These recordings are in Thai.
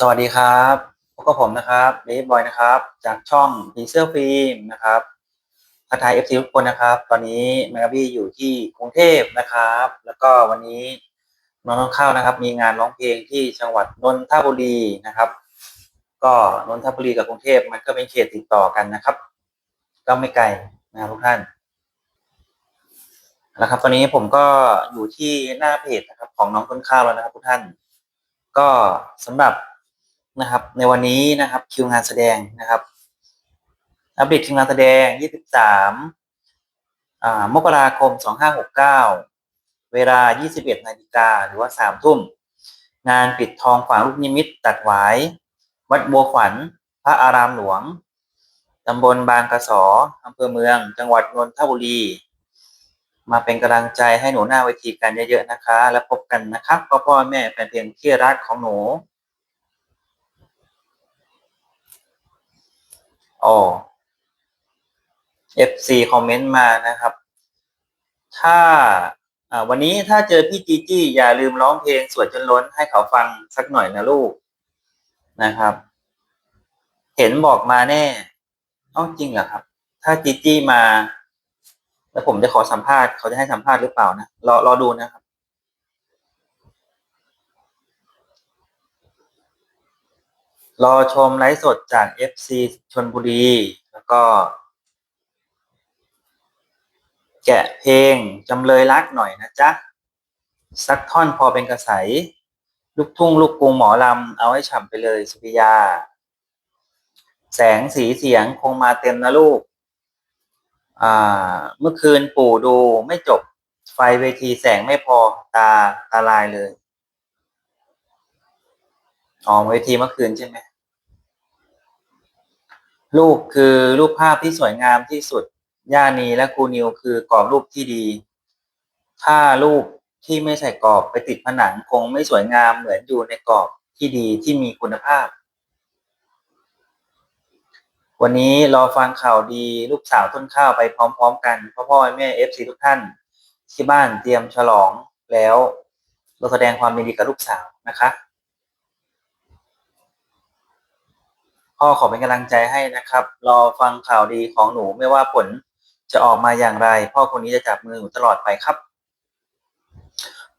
สวัสดีครับพบกับผมนะครับเบสบอยนะครับ จากช่องพีเซอร์ฟิล์มนะครับทักทายเอฟซีทุกคนนะครับ ตอนนี้แมกบี้อยู่ที่กรุงเทพนะครับ แล้วก็วันนี้น้องข้าวนะครับ มีงานร้องเพลงที่จังหวัดนนทบุรีนะครับ ก็นนทบุรีกับกรุงเทพมันก็เป็นเขตติดต่อกันนะครับ ก็ไม่ไกลนะครับทุกท่านนะครับ ตอนนี้ผมก็อยู่ที่หน้าเพจนะครับ ของน้องต้นข้าวแล้วนะครับทุกท่าน ก็สำหรับ นะครับ ในวันนี้นะครับคิวงานแสดงนะครับ อัปเดตคิวงานแสดง 23มกราคม 2569 เวลา 21นาฬิกาหรือว่า 3 ทุ่ม งานปิดทองฝังลูกนิมิตตัดหวาย วัดบัวขวัญ พระอารามหลวงตำบลบางกระสออำเภอเมือง จังหวัดนนทบุรี มาเป็นกำลังใจให้หนูหน้าเวทีกันเยอะๆนะคะ แล้วพบกันนะครับพ่อพ่อแม่แฟนเพลงที่รักของหนู อ๋อ FC คอมเมนต์มานะครับ ถ้าวันนี้ถ้าเจอพี่จีจี้อย่าลืมร้องเพลงสวดจนล้นให้เขาฟังสักหน่อยนะลูกนะครับ เห็นบอกมาแน่อ้อจริงเหรอครับ ถ้าจีจี้มา แล้วผมจะขอสัมภาษณ์เขาจะให้สัมภาษณ์หรือเปล่านะรอรอดูนะครับ รอชมไลฟ์สดจาก FC ชนบุรี แล้วก็ แกะเพลงจำเลยรักหน่อยนะจ๊ะ สักท่อนพอเป็นกระใส ลูกทุ่งลูกกรุงหมอลำ เอาให้ฉ่ำไปเลยสุริยา แสงสีเสียงคงมาเต็มนะลูก อ่า เมื่อคืนปู่ดูไม่จบ ไฟเวทีแสงไม่พอตาตาลายเลย อ๋อเวทีเมื่อคืนใช่ไหมรูปคือรูปภาพที่สวยงามที่สุด ย่านีและครูนิวคือกรอบรูปที่ดี ถ้ารูปที่ไม่ใส่กรอบไปติดผนังคงไม่สวยงามเหมือนอยู่ในกรอบที่ดีที่มีคุณภาพ วันนี้รอฟังข่าวดีลูกสาวต้นข้าวไปพร้อม ๆ กันพ่อพ่อแม่เอฟซีทุกท่าน ที่บ้านเตรียมฉลองแล้วเราแสดงความยินดีกับลูกสาวนะคะ พ่อขอเป็นกำลังใจให้นะครับ รอฟังข่าวดีของหนูไม่ว่าผลจะออกมาอย่างไร พ่อคนนี้จะจับมือหนูตลอดไปครับ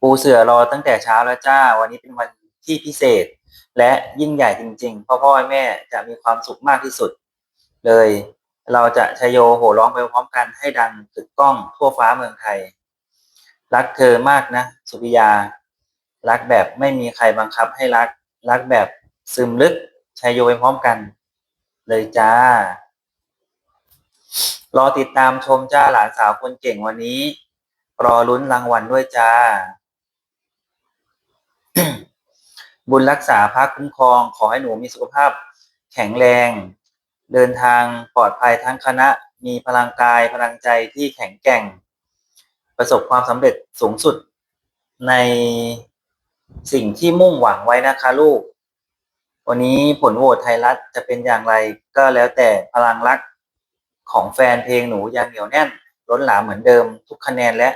ปูเสือรอตั้งแต่เช้าแล้วจ้า วันนี้เป็นวันที่พิเศษ และยิ่งใหญ่จริงๆพ่อพ่อแม่จะมีความสุขมากที่สุด เลย เราจะชโยโห่ร้องไปพร้อมกันให้ดังถึกก้องทั่วฟ้าเมืองไทย รักเธอมากนะ สุริยา รักแบบไม่มีใครบังคับให้รัก รักแบบซึมลึก ชัยโยไปพร้อมกัน เลยจ้า รอติดตามชมจ้าหลานสาวคนเก่งวันนี้ รอลุ้นรางวัลด้วยจ้า บุญรักษาพักคุ้มครอง ขอให้หนูมีสุขภาพ แข็งแรง เดินทางปลอดภัยทั้งคณะ มีพลังกายพลังใจที่แข็งแกร่ง ประสบความสำเร็จสูงสุดในสิ่งที่มุ่งหวังไว้นะคะลูก วันนี้ผลโหวตไทยรัฐจะเป็นอย่างไรก็แล้วแต่พลังรักของแฟนเพลงหนูยังเหนียวแน่นล้นหลามเหมือนเดิม ทุกคะแนนและ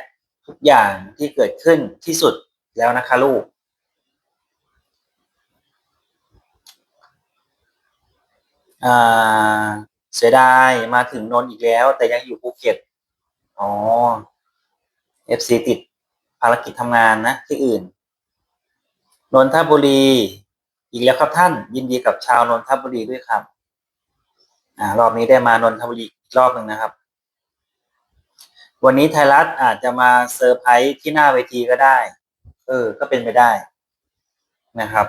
ทุกอย่างที่เกิดขึ้นที่สุดแล้วนะคะลูก เสียดายมาถึงนนท์อีกแล้ว แต่ยังอยู่ภูเก็ต อ๋อ FC ติดภารกิจทำงานนะที่อื่น นนทบุรี อีกแล้วครับท่านยินดีกับชาวนนทบุรีด้วยครับ อ่ารอบนี้ได้มานนทบุรีอีกรอบหนึ่งนะครับ วันนี้ไทยรัฐอาจจะมาเซอร์ไพรส์ที่หน้าเวทีก็ได้ เออ ก็เป็นไปได้นะครับ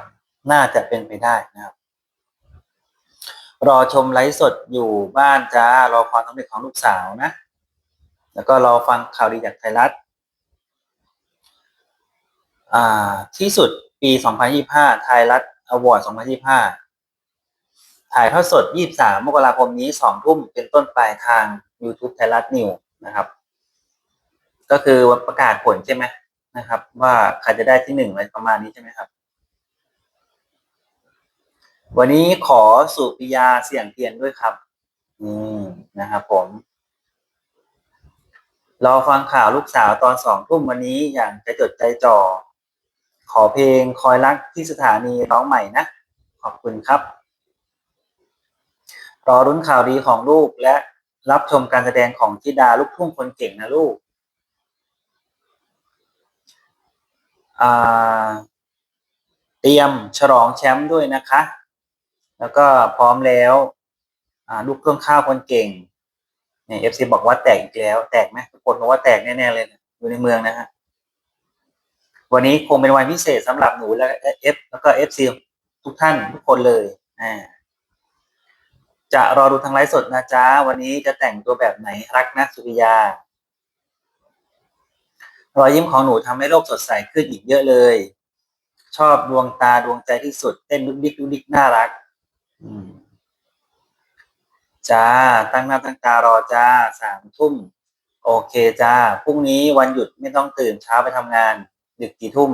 น่าจะเป็นไปได้นะครับ รอชมไลฟ์สดอยู่บ้านจ้ารอความสำเร็จของลูกสาวนะ แล้วก็รอฟังข่าวดีจากไทยรัฐอ่าที่สุดปี 2025 ไทยรัฐ อวอร์ด2025 ถ่ายทอดสด 23 มกราคมนี้ 2 ทุ่มเป็นต้นไปทาง YouTube ไทยรัฐนิวนะครับ ก็คือประกาศผลใช่ไหมนะครับ ว่าใครจะได้ที่หนึ่งอะไรประมาณนี้ใช่ไหมครับ วันนี้ขอสุปิยาเสียงเทียนด้วยครับอืมนะครับผมรอฟังข่าวลูกสาวตอนสองทุ่มวันนี้อย่างใจจดใจจ่อ ขอเพลงคอยรักที่สถานีร้องใหม่นะ ขอบคุณครับ รอรุ้นข่าวดีของลูกและรับชมการแสดงของธิดาลูกทุ่งคนเก่งนะลูกเตรียมฉลองแชมป์ด้วยนะคะ แล้วก็พร้อมแล้วลูกเครื่องข้าวคนเก่งเนี่ยเอฟซีบอกว่าแตกอีกแล้ว แตกไหมทุกคนบอกว่าแตกแน่ๆเลยนะอยู่ในเมืองนะฮะ วันนี้คงเป็นวันพิเศษสำหรับหนูและเอฟแล้วก็เอฟซีทุกท่านทุกคนเลยอ่าจะรอดูทางไลฟ์สดนะจ๊ะ วันนี้จะแต่งตัวแบบไหนรักนะสุริยา รอยยิ้มของหนูทำให้โลกสดใสขึ้นอีกเยอะเลย ชอบดวงตาดวงใจที่สุด เต้นดุกดิกดุกดิกน่ารักจ้า ตั้งหน้าตั้งตารอจ้าสามทุ่ม โอเคจ้าพรุ่งนี้วันหยุดไม่ต้องตื่นเช้าไปทำงาน ดึกกี่ทุ่ม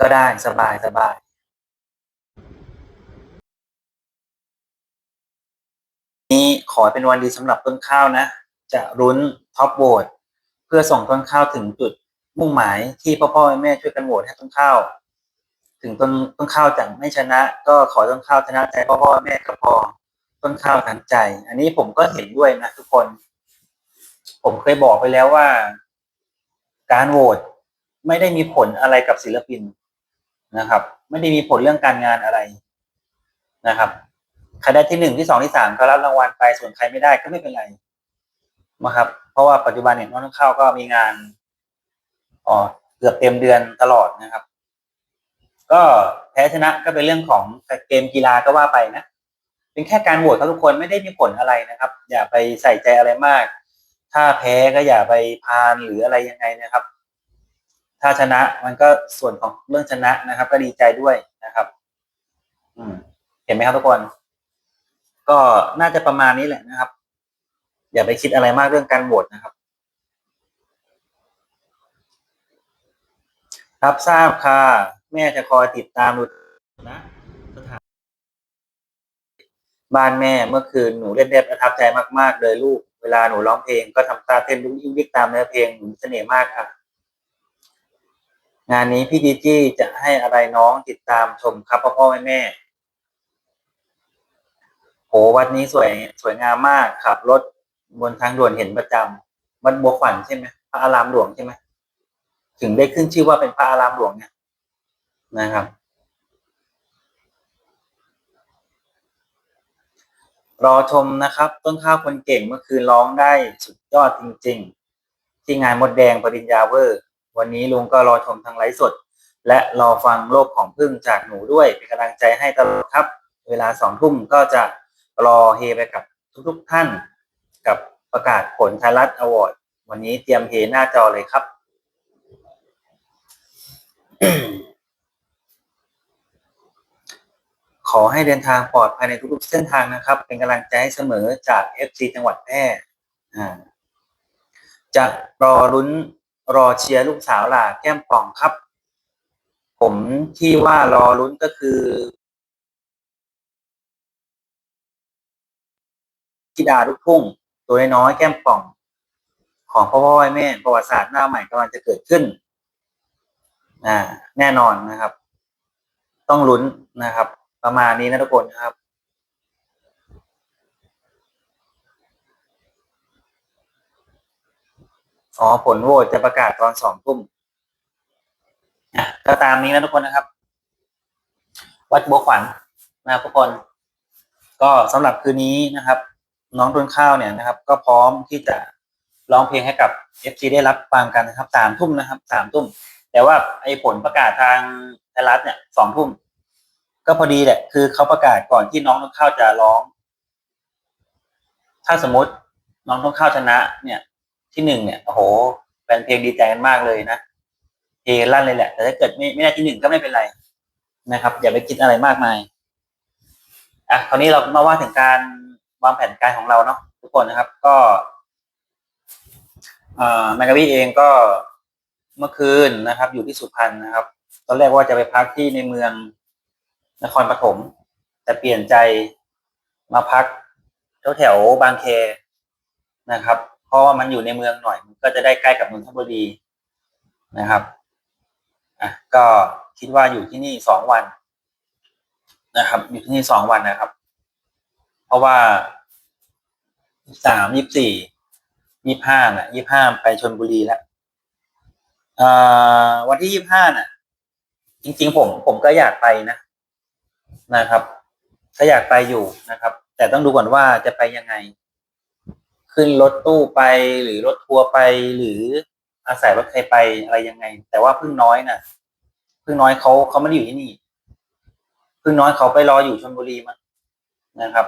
ก็ได้สบายสบายนี้ขอเป็นวันดีสำหรับต้นข้าวนะ จะรุ้นท็อปโหวตเพื่อส่งต้นข้าวถึงจุดมุ่งหมายที่พ่อพ่อแม่ช่วยกันโหวตให้ต้นข้าว ถึงต้นต้นข้าวจะไม่ชนะ ก็ขอต้นข้าวชนะใจพ่อพ่อแม่ก็พอต้นข้าวทันใจ อันนี้ผมก็เห็นด้วยนะทุกคน ผมเคยบอกไปแล้วว่า การโหวต ไม่ได้มีผลอะไรกับศิลปินนะครับ ไม่ได้มีผลเรื่องการงานอะไรนะครับใครได้ที่หนึ่งที่สองที่สามก็รับรางวัลไปส่วนใครไม่ได้ก็ไม่เป็นไรนะครับ เพราะว่าปัจจุบันเนี่ยน้องต้นข้าก็มีงานอ๋อเกือบเต็มเดือนตลอดนะครับ ก็แพ้ชนะก็เป็นเรื่องของเกมกีฬาก็ว่าไปนะเป็นแค่การโหวตครับทุกคนไม่ได้มีผลอะไรนะครับ อย่าไปใส่ใจอะไรมาก ถ้าแพ้ก็อย่าไปพานหรืออะไรยังไงนะครับ ถ้าชนะมันก็ส่วนของเรื่องชนะนะครับ ก็ดีใจด้วยนะครับ อืม เห็นไหมครับทุกคน ก็น่าจะประมาณนี้แหละนะครับ อย่าไปคิดอะไรมากเรื่องการโหวตนะครับรับทราบค่ะ แม่จะคอยติดตามดูนะสถานบ้านแม่เมื่อคืนหนูเล่นได้ประทับใจมาก ๆ เลยลูก เวลาหนูร้องเพลงก็ทำตาเต้นลุกยิ่งยิกตามเนื้อเพลงหนูมีเสน่ห์มากค่ะ งานนี้พี่จีจี้จะให้อะไรน้องติดตามชมครับพ่อพ่อแม่แม่โหวัดนี้สวยสวยงามมากขับรถบนทางด่วนเห็นประจำวัดบัวขวัญใช่ไหมพระอารามหลวงใช่ไหมถึงได้ขึ้นชื่อว่าเป็นพระอารามหลวงเนี่ยนะครับ รอชมนะครับ ต้นข้าวคนเก่งเมื่อคืนร้องได้สุดยอดจริง ๆ ที่งานมดแดงปริญญาเวอร์ วันนี้ลุงก็รอชมทางไลฟ์สด และรอฟังโลกของพึ่งจากหนูด้วยเป็นกำลังใจให้ตลอดครับ เวลาสองทุ่มก็จะรอเฮไปกับทุกๆท่าน กับประกาศผลไทยรัฐอวอร์ดวันนี้เตรียมเฮหน้าจอเลยครับขอให้เดินทางปลอดภัยในทุกๆเส้นทางนะครับ เป็นกำลังใจให้เสมอจาก FC จังหวัดแพร่อ่าจะรอรุ้น รอเชียร์ลูกสาวล่าแก้มป่องครับ ผมที่ว่ารอรุ้นก็คือธิดาลูกทุ่ง ตัวน้อยแก้มป่อง ของพ่อพ่อแม่ประวัติศาสตร์หน้าใหม่กำลังจะเกิดขึ้นแน่นอนนะครับ ต้องลุ้นนะครับ ประมาณนี้นะทุกคนนะครับ อ๋อผลโหวตจะประกาศตอนสองทุ่มก็ตามนี้นะทุกคนนะครับ วัดบัวขวัญนะครับทุกคน ก็สำหรับคืนนี้นะครับ น้องต้นข้าวเนี่ยนะครับ ก็พร้อมที่จะร้องเพลงให้กับ FC ได้รับฟังกันนะครับสามทุ่มนะครับสามทุ่ม แต่ว่าไอ้ผลประกาศทางไทยรัฐเนี่ยสองทุ่ม ก็พอดีแหละคือเขาประกาศก่อนที่น้องต้นข้าวจะร้อง ถ้าสมมติน้องต้นข้าวชนะ เนี่ย ที่หนึ่งเนี่ยโอ้โหแฟนเพลงดีใจกันมากเลยนะเฮลั่นเลยแหละ แต่ถ้าเกิดไม่ไม่ได้ที่หนึ่งก็ไม่เป็นไรนะครับ อย่าไปคิดอะไรมากมายอะคราวนี้เรามาว่าถึงการวางแผนการของเราเนาะทุกคนนะครับ ก็เอ่อแมกกาวีเองก็เมื่อคืนนะครับ อยู่ที่สุพรรณนะครับ ตอนแรกว่าจะไปพักที่ในเมืองนครปฐมแต่เปลี่ยนใจมาพักแถวแถวบางแคนะครับ เพราะว่ามันอยู่ในเมืองหน่อย มันก็จะได้ใกล้กับนนทบุรีนะครับอะก็คิดว่าอยู่ที่นี่สองวันนะครับ อยู่ที่นี่สองวันนะครับ เพราะว่าสามยี่สี่ยี่ห้าน่ะยี่ห้าไปชนบุรีแล้วอ่อวันที่ยี่ห้าน่ะ จริง ๆ ผมผมก็อยากไปนะนะครับก็อยากไปอยู่นะครับ แต่ต้องดูก่อนว่าจะไปยังไง ขึ้นรถตู้ไปหรือรถทัวร์ไปหรืออาศัยรถใครไปอะไรยังไง แต่ว่าพึ่งน้อยน่ะ พึ่งน้อยเขาเขาไม่ได้อยู่ที่นี่ พึ่งน้อยเขาไปรออยู่ชลบุรีมั้งนะครับ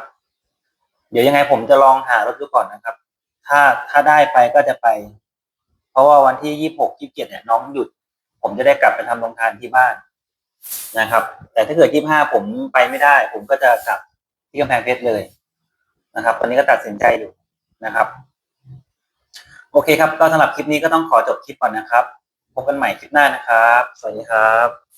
เดี๋ยวยังไงผมจะลองหารถดูก่อนนะครับ ถ้าถ้าได้ไปก็จะไป เพราะว่าวันที่ยี่หกยี่เจ็ดเนี่ยน้องหยุด ผมจะได้กลับไปทำโรงทานที่บ้านนะครับ แต่ถ้าเกิดยี่ห้าผมไปไม่ได้ ผมก็จะกลับที่กำแพงเพชรเลยนะครับตอนนี้ก็ตัดสินใจอยู่ นะครับ โอเคครับก็สำหรับคลิปนี้ก็ต้องขอจบคลิปก่อนนะครับ พบกันใหม่คลิปหน้านะครับ สวัสดีครับ